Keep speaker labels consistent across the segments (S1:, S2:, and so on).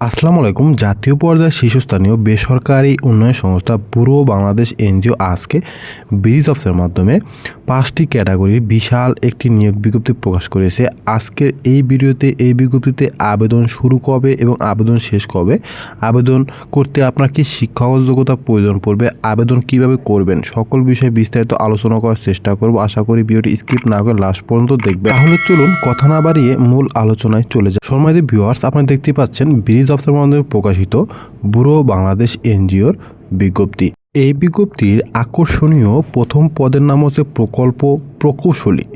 S1: আসসালামু আলাইকুম। জাতীয় পর্যায়ে শীর্ষস্থানীয় বেসরকারি উন্নয়ন সংস্থা পূর্ব বাংলাদেশ এনজিও আজকে ব্রিজ অফিসের মাধ্যমে পাঁচটি ক্যাটাগরির বিশাল একটি নিয়োগ বিজ্ঞপ্তি প্রকাশ করেছে। আজকের এই ভিডিওতে, এই বিজ্ঞপ্তিতে আবেদন শুরু কবে এবং আবেদন শেষ কবে? আবেদন করতে আপনার কি শিক্ষাগত যোগ্যতা প্রয়োজন পড়বে? আবেদন কীভাবে করবেন? সকল বিষয়ে বিস্তারিত আলোচনা করার চেষ্টা করব। আশা করি ভিডিওটি স্কিপ না করে লাস্ট পর্যন্ত দেখবেন। তাহলে চলুন, কথা না বাড়িয়ে মূল আলোচনায় চলে যায় সম্মানিত ভিউয়ার্স আপনারা দেখতে পাচ্ছেন ব্রিজ অফিসের মাধ্যমে প্রকাশিত ব্যুরো বাংলাদেশ এনজিওর বিজ্ঞপ্তি। এই বিজ্ঞপ্তির আকর্ষণীয় প্রথম পদের নাম হচ্ছে প্রকল্প প্রকৌশলী।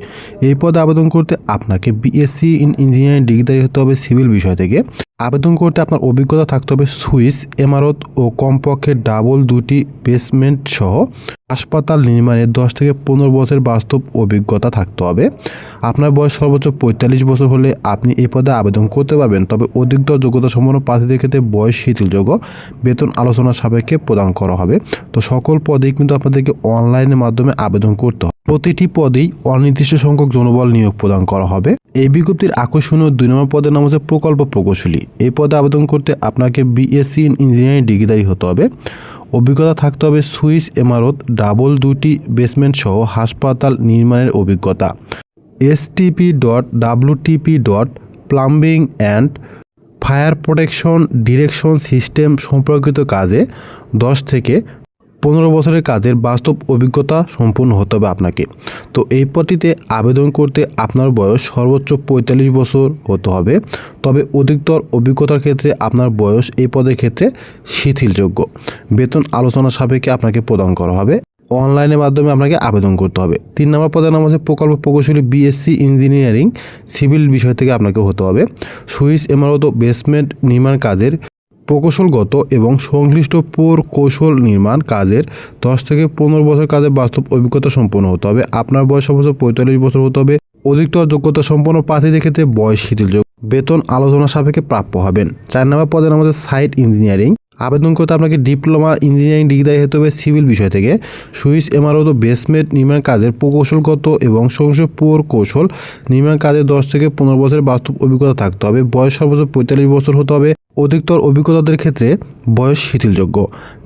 S1: এই পদে আবেদন করতে আপনাকে বিএসসি ইন ইঞ্জিনিয়ারিং ডিগ্রি হতে হবে সিভিল বিষয় থেকে। আবেদন করতে আপনার অভিজ্ঞতা থাকতে হবে সুইস, এমারত ও কমপক্ষে ডাবল দুটি বেসমেন্ট সহ। হাসপাতাল নির্মাণের দশ থেকে পনেরো বছর বাস্তব অভিজ্ঞতা থাকতে হবে। আপনার বয়স সর্বোচ্চ পঁয়তাল্লিশ বছর হলে আপনি এই পদে আবেদন করতে পারবেন। তবে অধিকতর যোগ্যতা সম্পন্ন প্রার্থীদের ক্ষেত্রে বয়স শিথিলযোগ্য বেতন আলোচনা সাপেক্ষে প্রদান করা হবে। তো সকল পদেই কিন্তু আপনাদেরকে অনলাইনের মাধ্যমে আবেদন করতে হবে। প্রতিটি পদেই অনির্দিষ্ট সংখ্যক জনবল নিয়োগ প্রদান করা হবে। এই বিজ্ঞপ্তির আকর্ষণীয় দুই নম্বর পদের নাম হচ্ছে প্রকল্প প্রকৌশলী। এই পদে আবেদন করতে আপনাকে বিএসসি ইন ইঞ্জিনিয়ারিং ডিগ্রিধারী হতে হবে। অভিজ্ঞতা থাকতে হবে সুইস এমারত, ডাবল দুটি বেসমেন্ট সহ হাসপাতাল নির্মাণের অভিজ্ঞতা। STP dot WTP dot, plumbing and fire protection direction system সম্পর্কিত কাজে দশ থেকে পনেরো বছরের কাজের বাস্তব অভিজ্ঞতা সম্পূর্ণ হতে হবে আপনাকে। তো এই পদটিতে আবেদন করতে আপনার বয়স সর্বোচ্চ পঁয়তাল্লিশ বছর হতে হবে। তবে অধিকতর অভিজ্ঞতার ক্ষেত্রে আপনার বয়স এই পদের ক্ষেত্রে শিথিলযোগ্য। বেতন আলোচনা সাপেক্ষে আপনাকে প্রদান করা হবে। অনলাইনের মাধ্যমে আপনাকে আবেদন করতে হবে। তিন নম্বর পদের নাম হচ্ছে প্রকল্প প্রকৌশলী বিএসসি ইঞ্জিনিয়ারিং সিভিল বিষয় থেকে আপনাকে হতে হবে। সুইস, এমারত বেসমেন্ট নির্মাণ কাজের প্রকৌশলগত এবং সংশ্লিষ্ট পুর কৌশল নির্মাণ কাজের দশ থেকে পনেরো বছর কাজের বাস্তব অভিজ্ঞতা সম্পন্ন হতে হবে। আপনার বয়স অবশ্য পঁয়তাল্লিশ বছর হতে হবে। অধিকতর যোগ্যতা সম্পন্ন প্রার্থীদের ক্ষেত্রে বয়স শিথিলযোগ্য। বেতন আলোচনা সাপেক্ষে প্রাপ্য হবেন। চার নম্বর পদের আমাদের সাইট ইঞ্জিনিয়ারিং। আবেদন করতে আপনাকে ডিপ্লোমা ইঞ্জিনিয়ারিং ডিগ্রি হতে হবে সিভিল বিষয় থেকে। সুইস এমআরও বেসমেন্ট নির্মাণ কাজের প্রকৌশলগত এবং সংসদ পুর কৌশল নির্মাণ কাজে দশ থেকে পনেরো বছরের বাস্তব অভিজ্ঞতা থাকতে হবে। বয়স সর্বোচ্চ পঁয়তাল্লিশ বছর হতে হবে। অধিকতর অভিজ্ঞতাদের ক্ষেত্রে বয়স শিথিলযোগ্য।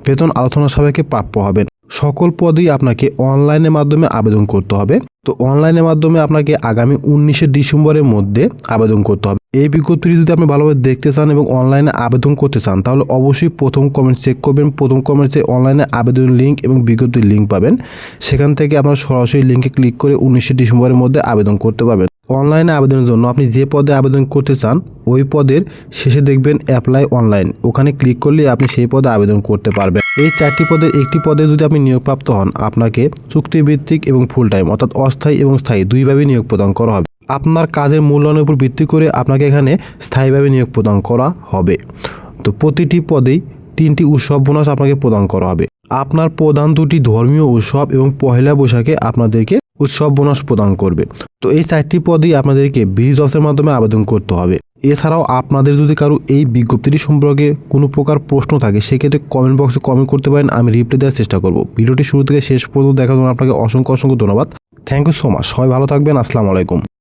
S1: বেতন আলোচনা সাপেক্ষে প্রাপ্য হবেন। সকল পদেই আপনাকে অনলাইনের মাধ্যমে আবেদন করতে হবে। তো অনলাইনের মাধ্যমে আপনাকে আগামী উনিশে ডিসেম্বরের মধ্যে আবেদন করতে হবে। এই বিজ্ঞপ্তিটি যদি আপনি ভালোভাবে দেখতে চান এবং অনলাইনে আবেদন করতে চান, তাহলে অবশ্যই প্রথম কমেন্ট চেক করবেন। প্রথম কমেন্টে অনলাইনে আবেদন লিঙ্ক এবং বিজ্ঞপ্তির লিঙ্ক পাবেন। সেখান থেকে আপনারা সরাসরি লিঙ্কে ক্লিক করে উনিশে ডিসেম্বরের মধ্যে আবেদন করতে পারবেন। অনলাইনে আবেদনের জন্য আপনি যে পদে আবেদন করতে চান, ওই পদের শেষে দেখবেন অ্যাপ্লাই অনলাইন ওখানে ক্লিক করলে আপনি সেই পদে আবেদন করতে পারবেন। এই চারটি পদের, একটি পদে যদি আপনি নিয়োগপ্রাপ্ত হন, আপনাকে চুক্তিভিত্তিক এবং ফুল টাইম অর্থাৎ অস্থায়ী এবং স্থায়ী, দুইভাবে নিয়োগ প্রদান করা হবে। আপনার কাজের মূল্যায়নের উপর ভিত্তি করে আপনাকে এখানে স্থায়ীভাবে নিয়োগ প্রদান করা হবে। তো প্রতিটি পদেই তিনটি উৎসব বোনাস আপনাকে প্রদান করা হবে। আপনার প্রধান দুটি ধর্মীয় উৎসব এবং পহেলা বৈশাখে আপনাদেরকে উৎসব বোনাস প্রদান করবে। তো এই চারটি পদেই আপনাদেরকে বিজ অফিসের মাধ্যমে আবেদন করতে হবে। এছাড়াও আপনাদের যদি কারও এই বিজ্ঞপ্তিটি সম্পর্কে কোনো প্রকার প্রশ্ন থাকে, সেক্ষেত্রে কমেন্ট বক্সে কমেন্ট করতে পারেন, আমি রিপ্লাই দেওয়ার চেষ্টা করব। ভিডিওটি শুরু থেকে শেষ পর্যন্ত দেখার জন্য আপনাকে অসংখ্য অসংখ্য ধন্যবাদ। থ্যাংক ইউ সো মাচ সবাই ভালো থাকবেন। আসসালামু আলাইকুম।